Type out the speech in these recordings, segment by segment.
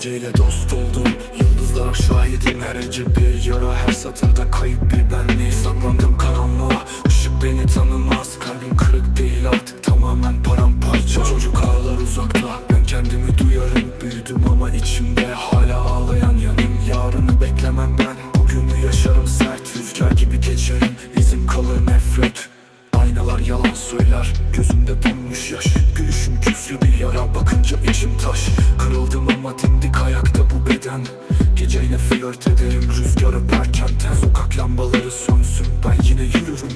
Geceyle dost oldum. Yıldızlar şahidim Her acı bir yara. Her satırda kayıp bir benliği Saklandım karanlığa Işık beni tanımaz Kalbim kırık değil. Artık tamamen paramparça. Çocuk ağlar uzakta. Ben kendimi duyarım Büyüdüm ama içimde hala ağlayan yanım. Yarını beklemem ben. Bugünü yaşarım sert. Rüzgar gibi geçerim İzim kalır nefret. Aynalar yalan söyler Gözümde donmuş yaş. Gülüşüm küflü bu beden Geceyle flört ederim Rüzgar öperken ten Sokak lambaları sönsün Ben yine yürürüm.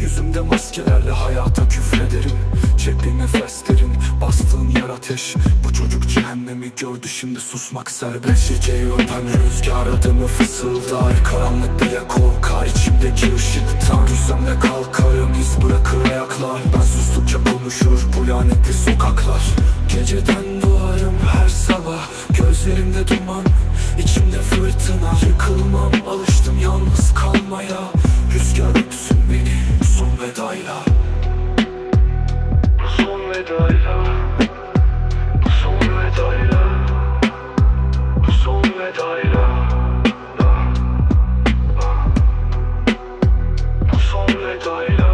Yüzümde maskelerle hayata küfrederim. Cepli nefeslerin Bastığın yer ateş. Bu çocuk cehennemi gördü şimdi susmak serbest. Geceyi öpen rüzgar adımı fısıldar. Karanlık bile korkar içimdeki ışıktan Düşsem de kalkarım iz bırakır ayaklar. Ben sustukça konuşur bu lanetli sokaklar. Geceden doğarım her sabah Gözlerimde duman, içimde fırtına. Yıkılmam alıştım yalnız kalmaya. Rüzgar öpsün beni son vedayla. Son vedayla. Son vedayla. Son vedayla. Son vedayla.